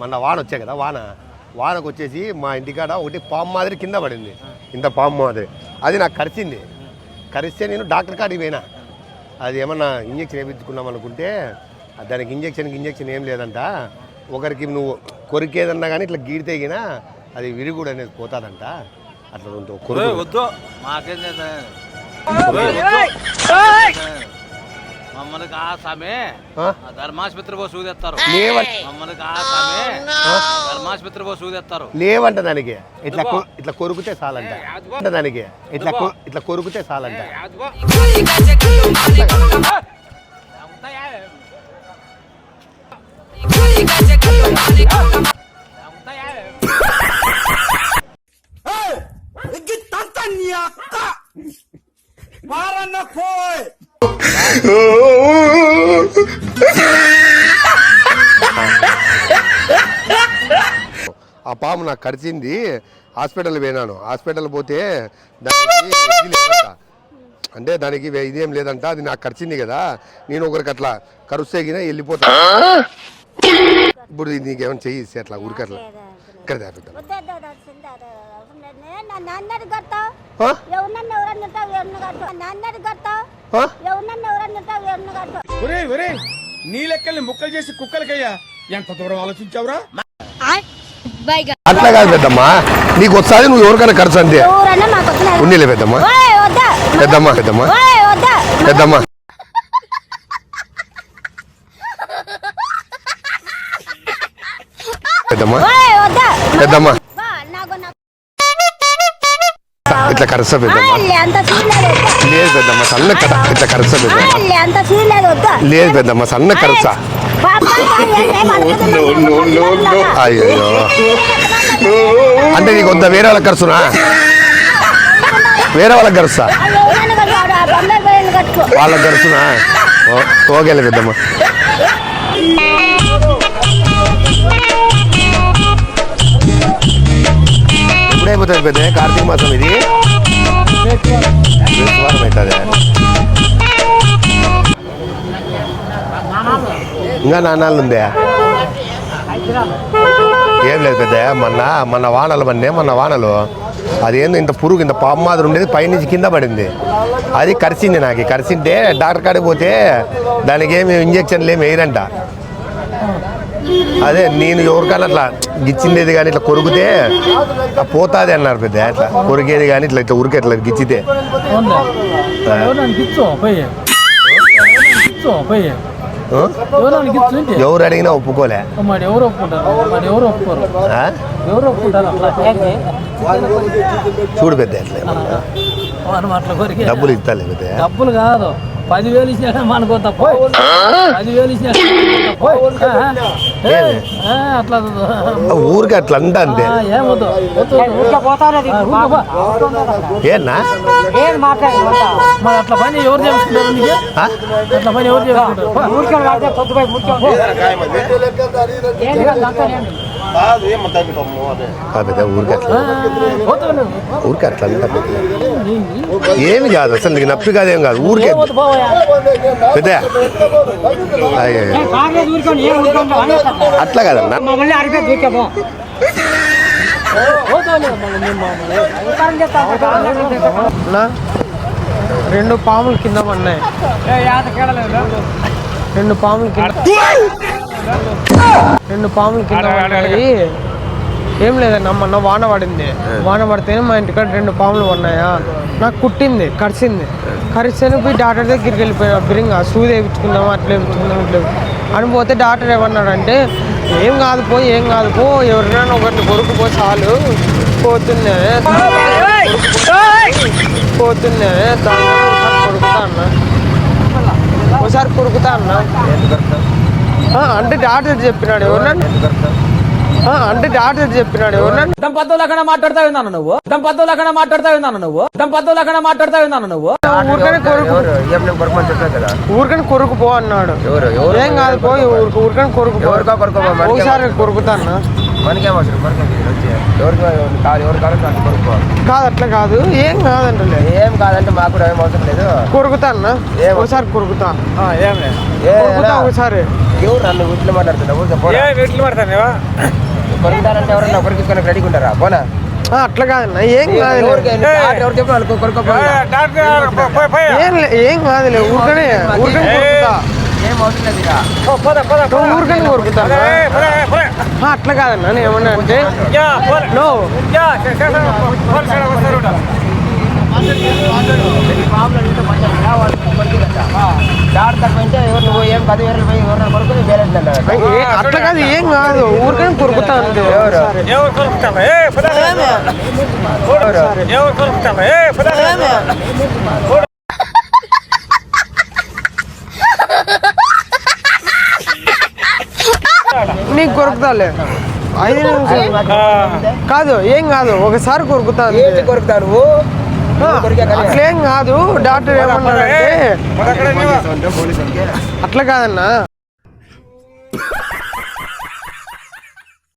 మొన్న వాన వచ్చాయి కదా వాన. వానకు వచ్చేసి మా ఇంటికాడ ఒకటి పాము మాదిరి కింద పడింది. ఇంత పాము మాదిరి. అది నాకు కరిచింది. కరిస్తే నేను డాక్టర్ కాడికి పోయినా. అది ఏమన్నా ఇంజక్షన్ వేయించుకున్నాం అనుకుంటే దానికి ఇంజక్షన్ ఇంజక్షన్ ఏం లేదంట. ఒకరికి నువ్వు కొరికేదన్నా కానీ ఇట్లా గీడితే గినా అది విరుగుడు అనేది పోతాదంట. అట్లా ఉంటుంది కొరుకు. వద్దు. మాకేం మమ్మల్ని కా సామె ఆ? ధర్మాసుపత్రి పో సూదెత్తారు లేవ మమ్మల్ని సామె ధర్మాసుపత్రి పో సూదెత్తారు లేవంట దానికి. ఇట్లా ఇట్లా కొరుకుతే చాలంట దానికి. ఇట్లా ఇట్లా కొరుకుతే చాలంట ఆ పాము నాకు కరిచింది. హాస్పిటల్ పోయినాను. హాస్పిటల్ పోతే దానికి ఇది లేదంట అంటే దానికి ఇదేం లేదంట అది నాకు కరిచింది కదా. నేను ఒకరికి అట్లా కరుస్తే గిన వెళ్ళిపోతా. ఇప్పుడు నీకేమైనా చెయ్యి అట్లా ఊరికి అట్లా. ఇక్కడ దాటుతా. నీ లెక్కల్ని ముక్కలు చేసి కుక్కలకయ్యా. ఎంత దూరం ఆలోచించావురా? అట్లా కాదు పెద్దమ్మా. నీకు ఒకసారి నువ్వు ఎవరికైనా ఖర్చు అంతే ఉన్నీలే పెద్దమ్మా. పెద్దమ్మా పెద్దమ్మా. పెద్దమ్మా. పెద్దమ్మా. పెద్దమ్మా. ఇట్లా కరస పెద్దమ్మా లేదు పెద్దమ్మా సన్న కర ఇట్లా కరస పెద్దమ్మా లేదు పెద్దమ్మా సన్న కరస? అయ్యో అంటే నీకు వద్ద వేరే వాళ్ళకి ఖర్చునా వేరే వాళ్ళకి వాళ్ళకి ఖర్చునా ఓ- ఓకేలే పెద్దమ్మా. ఎప్పుడైపోతుంది పెద్ద? కార్తీక మాసం ఇది? అవుతుంది ఇంకా నాన్నాళ్ళు ఉందే ఏం లేదు పెద్ద మొన్న మొన్న వానలు మన్నే మొన్న వానలు. అదేందో ఇంత పురుగు ఇంత పాము మాదిరి ఉండేది పైనుంచి కింద పడింది. అది కరిచింది నాకు కరిచింటే డాక్టర్ కాడికి పోతే దానికి ఏమి ఇంజక్షన్లు ఏమి వేయరంట. అదే నేను ఎవరికైనా అట్లా గిచ్చిండేది కానీ ఇట్లా కొరికితే పోతాది అన్నారు పెద్ద అట్లా కొరికేది కానీ ఇట్లా ఇట్లా ఉరికే ఇట్లా గిచ్చితే? ఎవరు అడిగినా ఒప్పుకోలే. అట్లా? చూడు పెద్ద అట్లా అట్లా డబ్బులు ఇస్తాలే పెద్ద. డబ్బులు కాదు. పదివేలు ఇచ్చినా మనకు పోయి పదివేలు ఇచ్చినా అట్లా ఊరికి అట్లా అంట అంతే. ఏనా? మరి అట్లా పని ఎవరు చేసుకుంటారు నీకు? అట్లా పని ఎవరు చేసుకుంటారు పో. ఆ పెద్ద ఊరికి అట్లా ఆ, పోతావు నువ్వు. ఊరికి అట్లా అంట పెద్ద. ఏమి కాదు అసలు నీకు నొప్పి కాదేం కాదు ఊరికే పోతు పోవయ్యా. పెద్ద అయ్యో అట్లా కాదన్నా పోతావులే, మళ్ళీ మేము మామూలే. అన్నా, రెండు పాములు కింద పడినాయి రెండు పాములు కింద రెండు పాములు కింద పడ్డాయి. ఏం లేదన్నా మొన్న వాన పడింది. వాన పడితేనే మా ఇంటికాడ రెండు పాములు పడినాయా నాకు కుట్టింది కరిసింది. కరిస్తేనే పోయి డాక్టర్ దగ్గరికి వెళ్ళిపోయినా బిరింగా సూది వేయించుకుందాం అట్లా వేయించుకుందాం ఇట్లా అని పోతే డాక్టర్ ఏమన్నాడంటే ఏం కాదు పో ఏం కాదు పో ఎవరినైనా ఒకరిని కొరుకు పో చాలు. దాన్ని ఒకసారి కొరుకుతా అన్న. ఒకసారి కొరుకుతా అన్న. అంటే డాక్టర్ చెప్పినాడు ఎవరన్నా ఆ, అంటే డాక్టర్ చెప్పినాడు ఎవరన్నా దంపతులు అక్కడ మాట్లాడతా ఉన్నాను నువ్వు? దంపతులు అక్కడ మాట్లాడతా ఉన్నాను నువ్వు? దంపతులు అక్కడ మాట్లాడతా ఉన్నాను నువ్వు? ఊరికనే కొరుకు ఊరికని కొరుకు పో అన్నాడు. ఏం కాదు పో ఊరికి ఊరికని కొరుకు పో. ఒకసారి కొరుకుతా అన్న మనకేం అవసరం మనకేం తెలియదు వచ్చి ఎవరికి కాదు ఎవరు కావాలంటే అంత కొనుక్కో కాదు అట్లా కాదు ఏం కాదంటలే ఏం కాదంటే మాకు కూడా ఏం అవసరం లేదు కొరుకుతా అన్న ఏం? ఒకసారి కొరుకుతా ఏ, కొరుకుతా ఎలా? ఒకసారి ఎవరు నన్ను వీటిలో మాట్లాడుతున్నావు ఊరికే పోరా. కొనుక్కుంటారంటే ఎవరన్నా కొరికించుకొని రెడీగా ఉంటారా పోనా ఆ, అట్లా కాదన్న ఏం కాదులే ఎవరికి ఎవరు చెప్పిన వాళ్ళకి కొనుక్కో పోయినా. ఏం లే- ఏం కాదులే ఊరికనే ఊరికనే కొరుకుతా ఊరికనే. ఆ, అట్లా కాదన్న నేను ఏమన్నా అంటే నో. అట్లా కాదు ఏం కాదు ఊరికనే కొరుకుతా అంతే. ఎవరు? నీకు కొరుకుతాలే. ఐదు కాదు ఏం కాదు ఒకసారి కొరుకుతా కొరుకుతావు నువ్వు? అట్లేం కాదు డాక్టర్ ఏమన్నాడంటే అట్లా కాదన్నా.